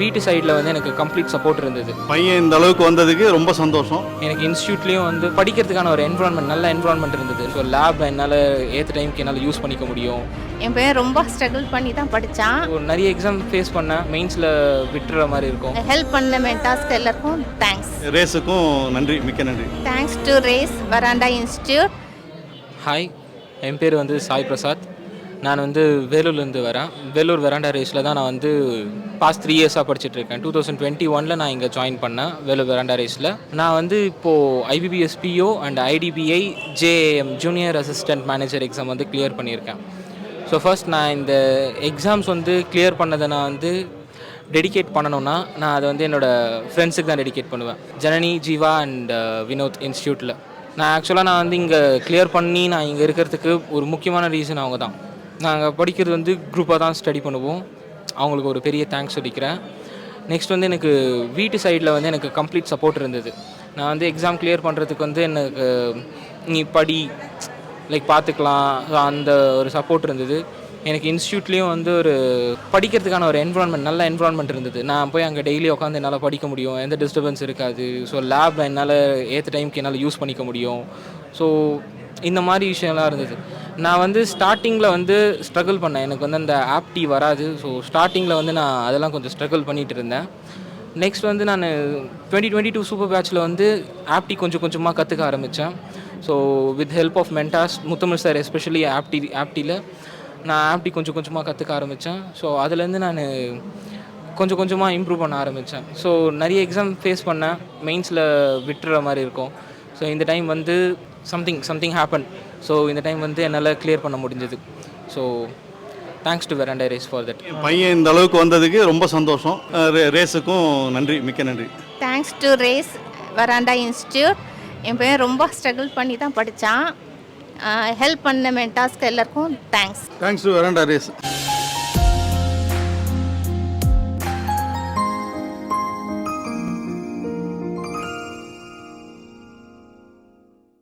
வீட்டு சைடில் வந்து எனக்கு கம்ப்ளீட் சப்போர்ட் இருந்தது. பையன் இந்த அளவுக்கு வந்ததுக்கு ரொம்ப சந்தோஷம். எனக்கு இன்ஸ்டியூட்லேயும் வந்து படிக்கிறதுக்கான ஒரு என்விரான்மெண்ட் நல்ல என்விரான்மெண்ட் இருந்தது. ஸோ லேப் என்னால் ஏற்ற டைமுக்கு என்னால் யூஸ் பண்ணிக்க முடியும். என் பையன் ரொம்ப ஸ்ட்ரகிள் பண்ணி தான் படித்தான் நிறைய எக்ஸாம் ஃபேஸ் பண்ணேன் மெயின்ஸில் விட்டுற மாதிரி இருக்கும். ஹெல்ப் பண்ண மென்டாஸ்க்கு எல்லாருக்கும் தேங்க்ஸ் ரேஸுக்கும் நன்றி மிக்க நன்றி. Thanks to Race Veranda institute hi என் பேர் வந்து சாய் பிரசாத். நான் வந்து வேலூர்லேருந்து வரேன். வேலூர் வெராண்டா ரேஸில் தான் நான் வந்து பாஸ்ட் த்ரீ இயர்ஸாக படிச்சுட்டு இருக்கேன். டூ தௌசண்ட் டுவெண்ட்டி ஒனில் நான் இங்கே ஜாயின் பண்ணேன் வேலூர் வெராண்டா ரேஸில் நான் வந்து இப்போது IBPS PO and IDBI JM junior assistant manager exam வந்து கிளியர் பண்ணியிருக்கேன். ஸோ ஃபர்ஸ்ட் நான் இந்த எக்ஸாம்ஸ் வந்து கிளியர் பண்ணதை நான் வந்து டெடிகேட் பண்ணணும்னா நான் அதை வந்து என்னோடய ஃப்ரெண்ட்ஸுக்கு தான் டெடிகேட் பண்ணுவேன். ஜனனி ஜீவா அண்ட் uh, வினோத் இன்ஸ்டியூட்டில் நான் ஆக்சுவலாக நான் வந்து இங்கே கிளியர் பண்ணி நான் இங்கே இருக்கிறதுக்கு ஒரு முக்கியமான ரீசன் அவங்க தான். நாங்கள் படிக்கிறது வந்து குரூப்பாக தான் ஸ்டடி பண்ணுவோம். அவங்களுக்கு ஒரு பெரிய தேங்க்ஸ் சொல்லிக்கிறேன். நெக்ஸ்ட் வந்து எனக்கு வீட்டு சைடில் வந்து எனக்கு கம்ப்ளீட் சப்போர்ட் இருந்தது. நான் வந்து எக்ஸாம் கிளியர் பண்ணுறதுக்கு வந்து எனக்கு நீ படி லைக் பார்த்துக்கலாம் அந்த ஒரு சப்போர்ட் இருந்தது. எனக்கு இன்ஸ்டியூட்லேயும் வந்து ஒரு படிக்கிறதுக்கான ஒரு என்வரான்மெண்ட் நல்ல என்வரான்மெண்ட் இருந்தது. நான் போய் அங்கே டெய்லி உட்காந்து என்னால் படிக்க முடியும். எந்த டிஸ்டர்பன்ஸ் இருக்காது. ஸோ லேப் என்னால் ஏற்ற டைமுக்கு என்னால் யூஸ் பண்ணிக்க முடியும். ஸோ இந்த மாதிரி விஷயம்லாம் இருந்தது. நான் வந்து ஸ்டார்டிங்கில் வந்து ஸ்ட்ரகிள் பண்ணேன். எனக்கு வந்து அந்த ஆப்டி வராது. ஸோ ஸ்டார்டிங்கில் வந்து நான் அதெல்லாம் கொஞ்சம் ஸ்ட்ரகிள் பண்ணிகிட்டு இருந்தேன். நெக்ஸ்ட் வந்து நான் டுவெண்ட்டி டுவெண்ட்டி டூ சூப்பர் பேட்சில் வந்து ஆப்டி கொஞ்சம் கொஞ்சமாக கற்றுக்க ஆரம்பித்தேன் so with help of mentors Muthamizh sir especially ஆப்டி ஆப்டியில் நான் ஆப்டி கொஞ்சம் கொஞ்சமாக கற்றுக்க ஆரம்பித்தேன் ஸோ அதுலேருந்து நான் கொஞ்சம் கொஞ்சமாக இம்ப்ரூவ் பண்ண ஆரம்பித்தேன் ஸோ நிறைய எக்ஸாம் ஃபேஸ் பண்ணேன். மெயின்ஸில் விட்டுற மாதிரி இருக்கும். ஸோ இந்த டைம் வந்து சம்திங் சம்திங் ஹேப்பன் ஸோ இந்த டைம் வந்து என்னால் கிளியர் பண்ண முடிஞ்சது. So thanks to Veranda Race for that பையன் இந்த அளவுக்கு வந்ததுக்கு ரொம்ப சந்தோஷம். ரேஸுக்கும் நன்றி மிக்க நன்றி. Thanks to Race Veranda institute என் பையன் ரொம்ப ஸ்ட்ரகிள் பண்ணி தான் படித்தான் ஹெல்ப் பண்ண மென்டாஸ்க்கு எல்லாருக்கும் thanks thanks to Veranda Race